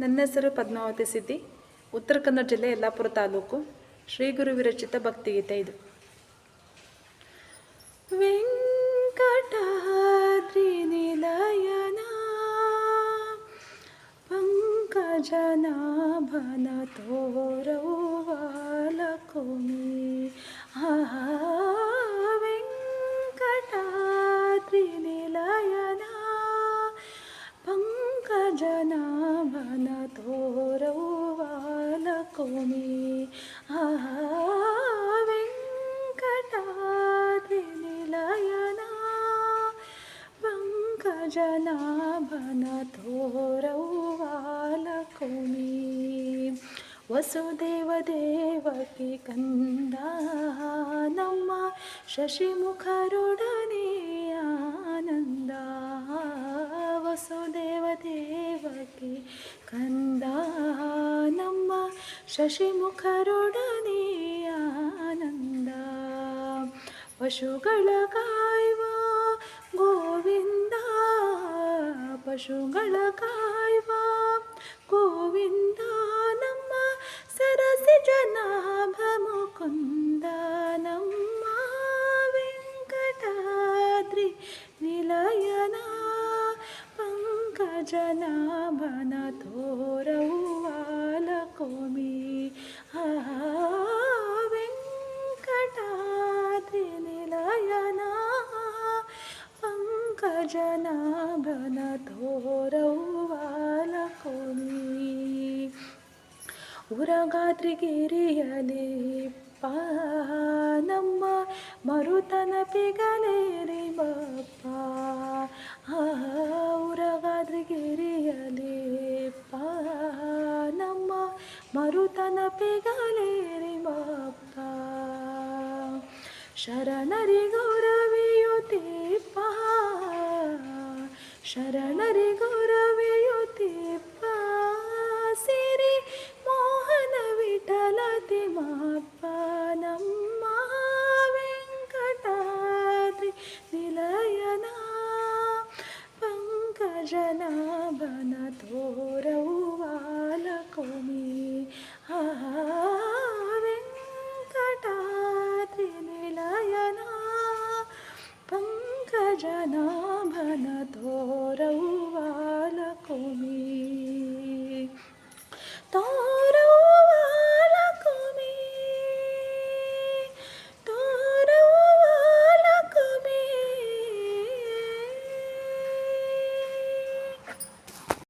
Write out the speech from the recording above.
ನನ್ನ ಹೆಸರು ಪದ್ಮಾವತಿ ಸಿದ್ದಿ, ಉತ್ತರ ಕನ್ನಡ ಜಿಲ್ಲೆ ಯಲ್ಲಾಪುರ ತಾಲೂಕು. ಶ್ರೀ ಗುರು ವಿರಚಿತ ಭಕ್ತಿಗೀತೆ ಇದು. ವೆಂಕಟಾದ್ರಿ ನಿಲಯನ, ಪಂಕಜನಾಭನ ತೋರೌವಾಲಕುಮಿ ವೆಂಕಟಾದ್ರಿ ನಿಲಯನ ಪಂಕಜನಾಭನ ತೋರೌವಾಲಕುಮಿ ಆಹಾ ವೆಂಕಟಾದ್ರಿ ನಿಲಯನ ಪಂಕಜನಾಭನ ತೋರೌವಾಲಕುಮಿ ವಸುದೇವ ದೇವಕಿ ಕಂದ ನಮ್ಮ ಶಶಿಮುಖರೊಡನೆ ಶಶಿಮುಖರೊಡನೆ ಆನಂದ ಪಶುಗಳ ಕಾಯುವ ಗೋವಿಂದ ಪಶುಗಳ ಕಾಯುವ ಗೋವಿಂದ ನಮ್ಮ ಸರಸಿ ಜನಾಭ ಮುಕುಂದ ನಮ್ಮ ವೆಂಕಟಾದ್ರಿ ನಿಲಯನ ಪಂಕಜನಾಭನ ತೋರೌವಾಲಕೋಮಿ ಆ ಪಂಕಜನಾಭನ ತೋರೌವಾಲಕೋಮಿ ಉರಗಾದ್ರಿಗಿರಿಯಲಿ ಪ ನಮ್ಮ ಮರುತನ ಪಿಗಲೇರಿ ಬಪ್ಪ ಉರಗಾದ್ರಿಗಿರಿಯಲಿ ಪ ನಮ್ಮ ಮರುತನ ಪಿಗಲೇರಿ ಬಪ್ಪ ಶರಣರಿ ಗೌರವಿಯುತ್ತೀಪ್ಪ ಶರಣರಿ ಗೌರವಿಯುತ್ತೀಪ್ಪ ಸಿರಿ ಮೋಹನ ವಿಠಲತಿ ಮಾಪ್ಪ ನಮ್ಮ ವೆಂಕಟಾದ್ರಿ ನಿಲಯನ ಪಂಕಜನಾಭನ